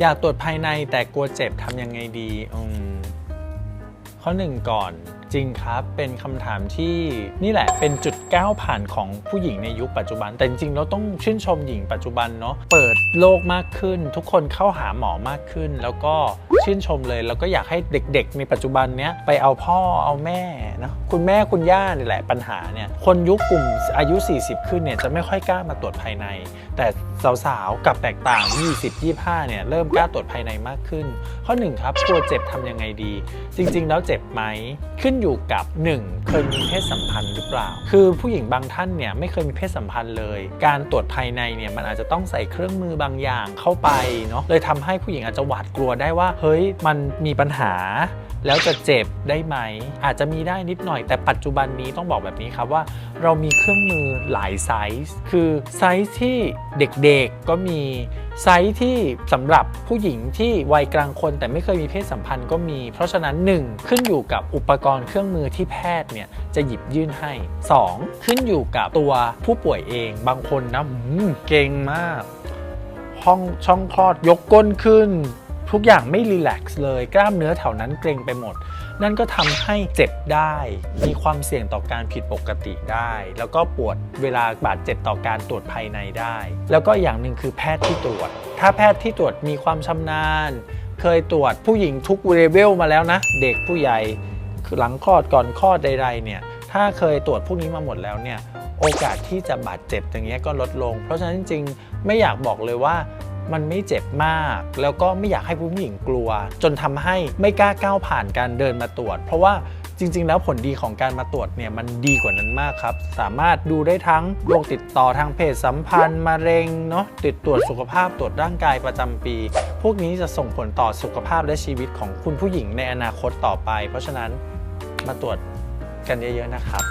อยากตรวจภายในแต่กลัวเจ็บทำยังไงดีอืมข้อหนึ่งก่อน จริงครับ เป็นคำถามที่นี่แหละเป็นจุดก้าวผ่านของผู้หญิงในยุคปัจจุบัน แต่จริงๆเราต้องชื่นชมหญิงปัจจุบันเนาะเปิดโลกมากขึ้น ทุกคนเข้าหาหมอมากขึ้น แล้วก็ชื่นชมเลย แล้วก็อยากให้เด็กๆ ในปัจจุบันเนี้ยไปเอาพ่อเอาแม่เนาะคุณแม่คุณย่านี่แหละปัญหาเนี่ยคนยุคกลุ่มอายุ 40 ขึ้นเนี่ยจะไม่ค่อยกล้ามาตรวจภายใน แต่สาวๆกับแตกต่าง 20-25เนี่ยเริ่มกล้าตรวจภายในมากขึ้น ข้อ1ครับกลัวเจ็บทำยังไงดี จริง ๆ แล้วเจ็บไหมขึ้นอยู่กับ 1. เคยมีเพศสัมพันธ์หรือเปล่า คือผู้หญิงบางท่านเนี่ยไม่เคยมีเพศสัมพันธ์เลย การตรวจภายในเนี่ยมันอาจจะต้องใส่เครื่องมือบางอย่างเข้าไปเนาะเลยทำให้ผู้หญิงอาจจะหวาดกลัวได้ว่า เฮ้ยมันมีปัญหา แล้วจะเจ็บได้ไหม อาจจะมีได้นิดหน่อย แต่ปัจจุบันนี้ต้องบอกแบบนี้ครับว่า เรามีเครื่องมือหลายไซส์คือไซส์ที่เด็กๆก็มีไซส์ที่สำหรับผู้หญิงที่วัยกลางคนแต่ไม่เคยมีเพศสัมพันธ์ก็มี เพราะฉะนั้น 1. ขึ้นอยู่กับอุปกรณ์เครื่องมือที่แพทย์เนี่ยจะหยิบยื่นให้ 2. ขึ้นอยู่กับตัวผู้ป่วยเองบางคนนะเก่งมาก ห้องช่องคลอดยกก้นขึ้น ทุกอย่างไม่รีแลกซ์เลย กล้ามเนื้อแถวนั้นเกร็งไปหมด นั่นก็ทำให้เจ็บได้ มีความเสี่ยงต่อการผิดปกติได้ แล้วก็ปวดเวลาบาดเจ็บต่อการตรวจภายในได้ แล้วก็อย่างหนึ่งคือแพทย์ที่ตรวจ ถ้าแพทย์ที่ตรวจมีความชำนาญเคยตรวจผู้หญิงทุกเลเวลมาแล้วนะ เด็กผู้ใหญ่ หลังคลอดก่อนคลอดใดๆเนี่ยถ้าเคยตรวจพวกนี้มาหมดแล้วเนี่ยโอกาสที่จะบาดเจ็บอย่างเงี้ยก็ลดลง เพราะฉะนั้นจริงๆไม่อยากบอกเลยว่ามันไม่เจ็บมาก แล้วก็ไม่อยากให้ผู้หญิงกลัว จนทำให้ไม่กล้าก้าวผ่านการเดินมาตรวจ เพราะว่าจริง ๆ แล้วผลดีของการมาตรวจเนี่ยมันดีกว่านั้นมากครับ สามารถดูได้ทั้งโรคติดต่อทางเพศสัมพันธ์มะเร็งเนาะติดตรวจสุขภาพตรวจร่างกายประจำปี พวกนี้จะส่งผลต่อสุขภาพและชีวิตของคุณผู้หญิงในอนาคตต่อไป เพราะฉะนั้น มาตรวจกันเยอะๆนะครับ